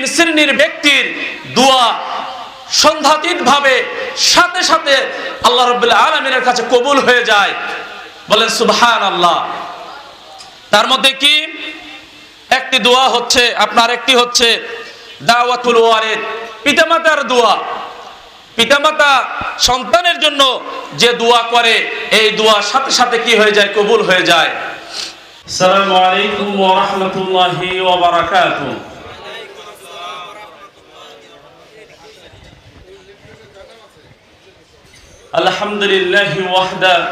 তিন শ্রেণির ব্যক্তির দোয়া সন্ধ্যাতীতভাবে সাথে সাথে আল্লাহ রবুল্লাহ আলমিনের কাছে কবুল হয়ে যায়। বলেন সুবহান আল্লাহ তার মধ্যে কি? একটি দোয়া হচ্ছে, আপনার একটি হচ্ছে দাওয়াতুল ওয়ারেদ পিতামাতার দোয়া। পিতামাতা সন্তানের জন্য যে দোয়া করে, এই দোয়া সাথে সাথে কি হয়ে যায়? কবুল হয়ে যায়। আলাইকুম ওয়া রাহমাতুল্লাহি ওয়া বারাকাতুহু। الحمد لله وحده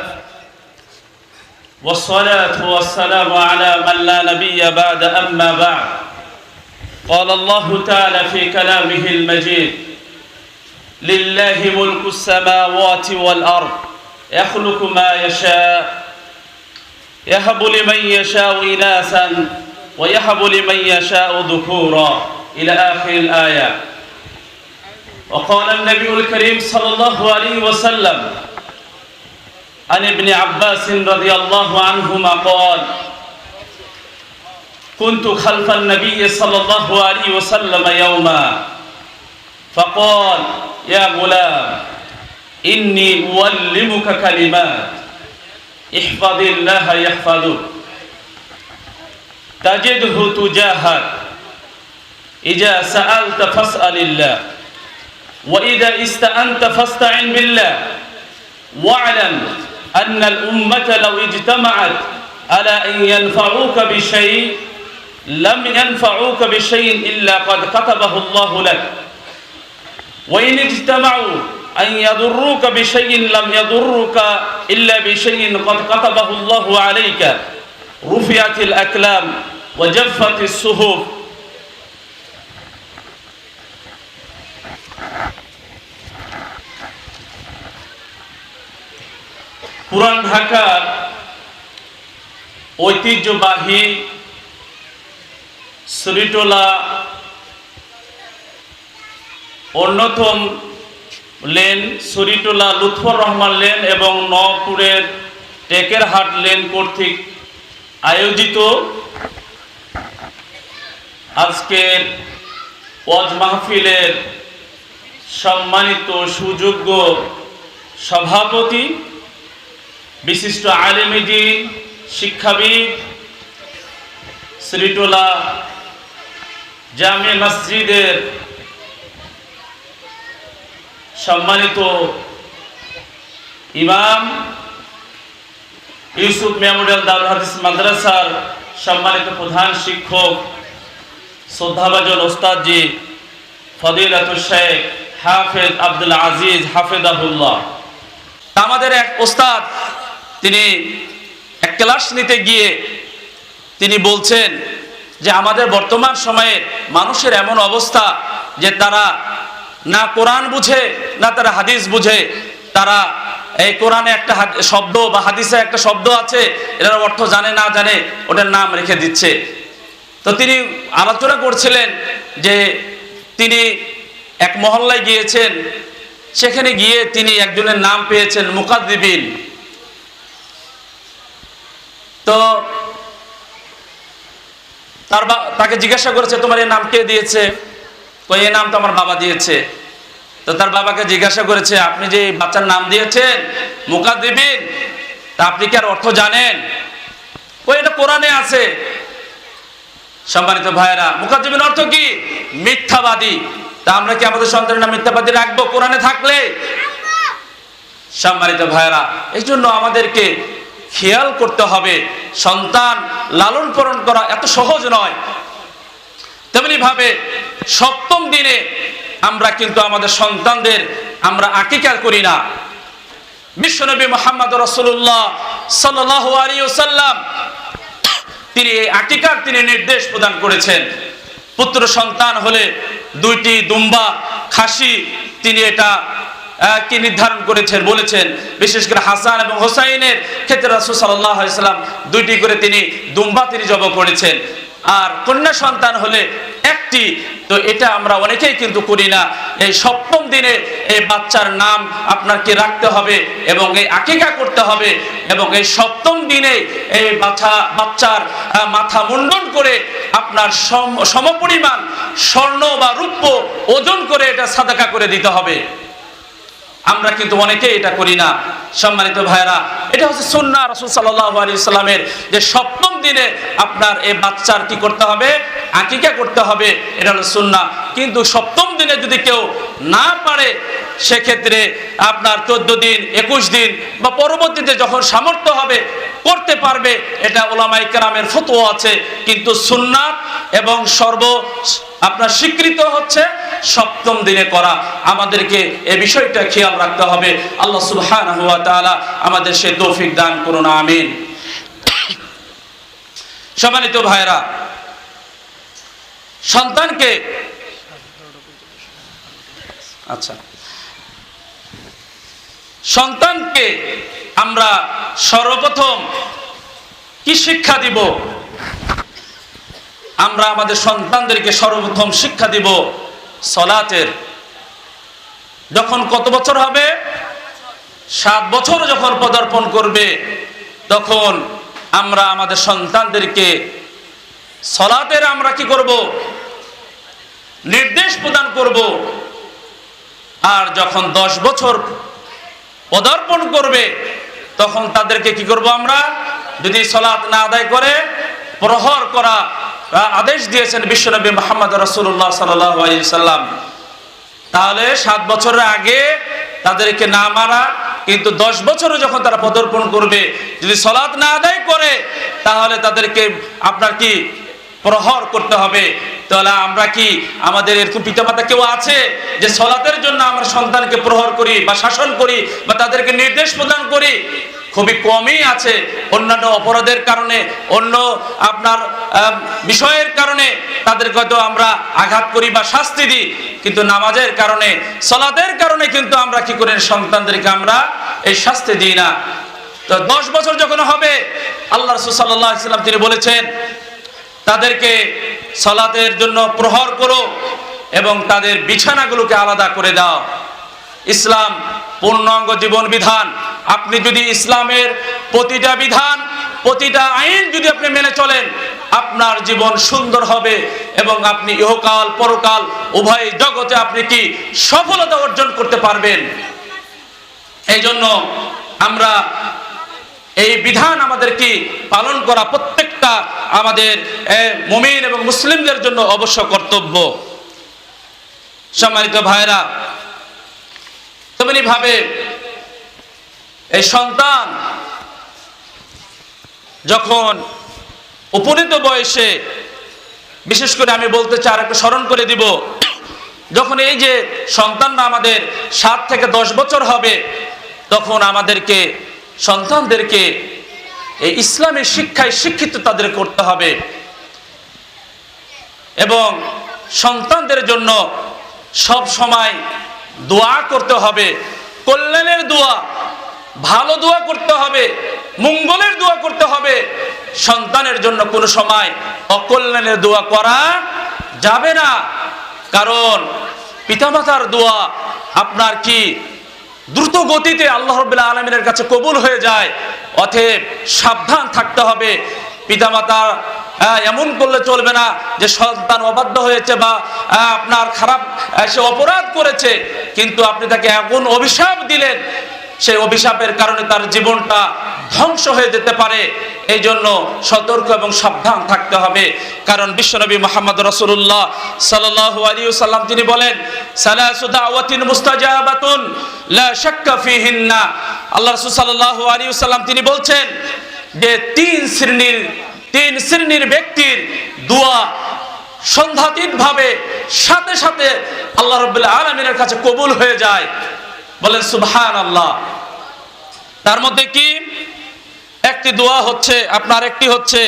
والصلاة والسلام على من لا نبي بعد أما بعد. قال الله تعالى في كلامه المجيد لله ملك السماوات والأرض يخلق ما يشاء يهب لمن يشاء إناثا ويهب لمن يشاء ذكورا إلى آخر الآية وقال النبي الكريم صلى الله عليه وسلم عن ابن عباس رضي الله عنهما قال كنت خلف النبي صلى الله عليه وسلم يوما فقال يا غلام إني أعلمك كلمات احفظ الله يحفظك تجده تجاهك إذا سألت فاسأل الله. وإذا استأنت فاستعن بالله. واعلم أن الأمة لو اجتمعت على أن ينفعوك بشيء لم ينفعوك بشيء إلا قد كتبه الله لك. وإن اجتمعوا أن يضروك بشيء لم يضروك إلا بشيء قد كتبه الله عليك. رفعت الأكلام وجفت الصحف পুরান ঢাকার ঐতিহ্যবাহী শ্রীটোলা অন্যতম লেন সরিটোলা লুৎফর রহমান লেন এবং নপুরের টেকেরহাট লেন কর্তৃক আয়োজিত আজকের ওয়াজ মাহফিলের সম্মানিত সুযোগ্য সভাপতি বিশিষ্ট আলেমিদিন শিক্ষাবিদ শ্রীটোলা জামে মসজিদের সম্মানিত ইমাম ইউসুফ মেমোরিয়াল দারুল হাদিস মাদ্রাসার সম্মানিত প্রধান শিক্ষক, শ্রদ্ধাভাজন ওস্তাদজি ফদিলাত শেখ হাফেজ আব্দুল আজিজ হাফেদাহুল্লাহ আমাদের এক ওস্তাদ তিনি এক ক্লাস নিতে গিয়ে তিনি বলছেন যে আমাদের বর্তমান সময়ে মানুষের এমন অবস্থা যে তারা না কোরআন বুঝে, না তারা হাদিস বুঝে। তারা এই কোরআনে একটা শব্দ বা হাদিসে একটা শব্দ আছে, এটার অর্থ জানে, না জানে, ওটার নাম রেখে দিচ্ছে। তো তিনি আলোচনা করছিলেন যে তিনি এক মহল্লায় গিয়েছেন। সেখানে গিয়ে তিনি একজনের নাম পেয়েছেন মুকাদ্দিবিন। তো তার তাকে জিজ্ঞাসা করেছে তোমার এই নাম কে দিয়েছে? কই এই নাম তো আমার বাবা দিয়েছে। তো তার বাবাকে জিজ্ঞাসা করেছে আপনি যে বাচ্চার নাম দিয়েছেন মুকাদ্দিবিন তা আপনি কি আর অর্থ জানেন? ওই এটা কোরআনে আছে। সম্মানিত ভাইয়েরা মুকাদ্দিবিন অর্থ কি? মিথ্যাবাদী। তা আমরা কি আমাদের সন্তানের নাম মিথ্যাবাদী রাখব কোরআনে থাকলে? সম্মানিত ভাইয়েরা এই জন্য আমাদেরকে খেয়াল করতে হবে। সন্তান লালন পালন করা এত সহজ নয়। তেমনি ভাবে সপ্তম দিনে আমরা কিন্তু আমাদের সন্তানদের আমরা আকিকার করি না। বিশ্বনবী মোহাম্মদ রসুল্লাহ সাল্লাম তিনি এই আকিকার তিনি নির্দেশ প্রদান করেছেন। পুত্র সন্তান হলে দুইটি দুম্বা, খাসি, তিনি এটা কি নির্ধারণ করেছেন, বলেছেন, বিশেষ করে হাসান এবং হোসাইনের ক্ষেত্রে রাসুল সাল্লাম দুইটি করে তিনি দুম্বা তিনি জব করেছেন। আর কন্যা সন্তান হলে একটি, তো এটা আমরা অনেকেই কিন্তু করি না। এই সপ্তম দিনে এই বাচ্চার নাম আপনার কি রাখতে হবে এবং এই আকিকা করতে হবে এবং এই সপ্তম দিনে এই বাচ্চা বাচ্চার মাথা মুন্ডন করে আপনার সম, সমপরিমাণ স্বর্ণ বা রূপ্য ওজন করে এটা সাদাকা করে দিতে হবে। আমরা কিন্তু অনেকেই এটা করি না। সম্মানিত ভাইরা এটা হচ্ছে সুন্না রসুল সাল্লামের যে সপ্তম দিনে আপনার এই বাচ্চার কি করতে হবে? আকিকা করতে হবে, এটা হলো সুন্না কিন্তু সপ্তম দিনে যদি কেউ না পারে, সেক্ষেত্রে আপনার চোদ্দ দিন, একুশ দিন বা পরবর্তীতে যখন সামর্থ্য হবে, করতে পারবে, এটা ওলামাই কেরামের ফতোয়া আছে। কিন্তু সুন্নাত এবং সর্ব আপনার স্বীকৃত হচ্ছে সপ্তম দিনে করা আমাদেরকে এ বিষয়টা খেয়াল রাখতে হবে। আল্লাহ সুবহানাহু ওয়া তাআলা আমাদের সে তৌফিক দান করুন, আমিন। সম্মানিত ভাইরা সন্তানকে আচ্ছা সন্তানকে আমরা সর্বপ্রথম কি শিক্ষা দিব? আমরা আমাদের সন্তানদেরকে সর্বপ্রথম শিক্ষা দিব সলাতের। যখন কত বছর হবে? সাত বছর যখন পদার্পণ করবে, তখন আমরা আমাদের সন্তানদেরকে সলাতের আমরা কি করব? নির্দেশ প্রদান করব। আর যখন দশ বছর পদার্পণ করবে, তখন তাদেরকে কি করব আমরা? যদি সলাৎ না আদায় করে, প্রহর করা আদেশ দিয়েছেন বিশ্বনবী মোহাম্মদ রসুল্লাহ সাল্লাম। তাহলে সাত বছরের আগে তাদেরকে না মারা, কিন্তু দশ বছরে যখন তারা পদার্পণ করবে, যদি সলাৎ না আদায় করে, তাহলে তাদেরকে আপনার কি প্রহর করতে হবে? তাহলে আমরা কি আমাদের এরকম পিতামাতা কেউ আছে যে সলাতের জন্য আমরা সন্তানকে প্রহর করি বা শাসন করি বা তাদেরকে নির্দেশ প্রদান করি? খুবই কমই আছে অন্যান্য অপরাধের কারণে, অন্য আপনার বিষয়ের কারণে তাদেরকে হয়তো আমরা আঘাত করি বা শাস্তি দিই। কিন্তু নামাজের কারণে, সলাতের কারণে কিন্তু আমরা কি করি? সন্তানদেরকে আমরা এই শাস্তি দিই না। তো দশ বছর যখন হবে, আল্লাহ রসুল ইসলাম তিনি বলেছেন, তাদেরকে সলাতের জন্য প্রহর করো এবং তাদের বিছানাগুলোকে আলাদা করে দাও। ইসলাম পূর্ণাঙ্গ জীবন বিধান। আপনি যদি ইসলামের প্রতিটা বিধান, প্রতিটা আইন যদি আপনি মেনে চলেন, আপনার জীবন সুন্দর হবে এবং আপনি ইহকাল, পরকাল, উভয় জগতে আপনি কি সফলতা অর্জন করতে পারবেন? এই জন্য আমরা এই বিধান আমাদের কি পালন করা প্রত্যেকটা আমাদের মুমিন এবং মুসলিমদের জন্য অবশ্য কর্তব্য। সম্মানিত ভাইরা তেমনি ভাবে এই সন্তান যখন উপনীত বয়সে, বিশেষ করে আমি বলতে চাই আর একটু স্মরণ করে দিব, যখন এই যে সন্তানরা আমাদের সাত থেকে দশ বছর হবে, তখন আমাদেরকে, সন্তানদেরকে এই ইসলামের শিক্ষায় শিক্ষিত তাদের করতে হবে। এবং সন্তানদের জন্য সব সময় দোয়া করতে হবে। কল্যাণের দোয়া ভালো দোয়া করতে হবে, মঙ্গলের দোয়া করতে হবে। সন্তানের জন্য কোনো সময় অকল্যাণের দোয়া করা যাবে না। কারণ পিতামাতার দোয়া আপনার কি দ্রুত গতিতে আল্লাহ রব্বুল্লাহ আলমিনের কাছে কবুল হয়ে যায়, অতএব সাবধান থাকতে হবে। পিতামাতা এমন করলে চলবে না যে সন্তান অবাধ্য হয়েছে বা আপনার খারাপ সে অপরাধ করেছে, কিন্তু আপনি তাকে এমন অভিশাপ দিলেন সেই অভিশাপের কারণে তার জীবনটা ধ্বংস হয়ে যেতে পারে। এই জন্য সতর্ক এবং সাবধান থাকতে হবে। কারণ বিশ্বনবী মোহাম্মদ রসুল্লাহ সাল্লাল্লাহু আলাইহি সাল্লাম তিনি বলেন আল্লাহ রাসূল সাল্লাল্লাহু সাল্লাম তিনি বলছেন যে তিন শ্রেণির তিন শ্রেণির ব্যক্তির দোয়া সন্ধ্যাতীত ভাবে সাথে সাথে আল্লাহ রব্বুল্লাহ আলমিনের কাছে কবুল হয়ে যায়। বলেন সুবহান আল্লাহ তার মধ্যে কি? একটি দোয়া হচ্ছে, আপনার একটি হচ্ছে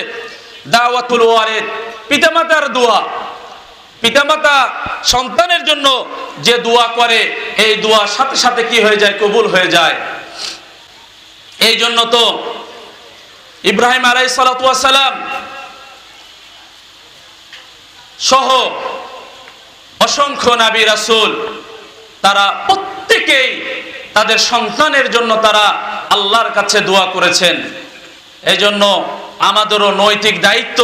দাওয়াতুল ওয়ারিদ পিতামাতার দোয়া। পিতামাতা সন্তানের জন্য যে দোয়া করে, এই দোয়া সাথে সাথে কি হয়ে যায়? কবুল হয়ে যায়। এই জন্য তো ইব্রাহিম আলাই সালাম সহ অসংখ্য নাবী রাসূল তারা প্রত্যেকেই তাদের সন্তানের জন্য তারা আল্লাহর কাছে দোয়া করেছেন। এই জন্য আমাদেরও নৈতিক দায়িত্ব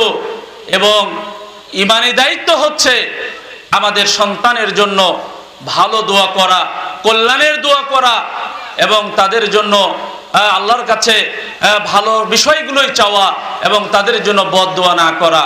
এবং ইমানি দায়িত্ব হচ্ছে আমাদের সন্তানের জন্য ভালো দোয়া করা, কল্যাণের দোয়া করা এবং তাদের জন্য আল্লাহর কাছে ভালো বিষয়গুলোই চাওয়া এবং তাদের জন্য বদ দোয়া না করা।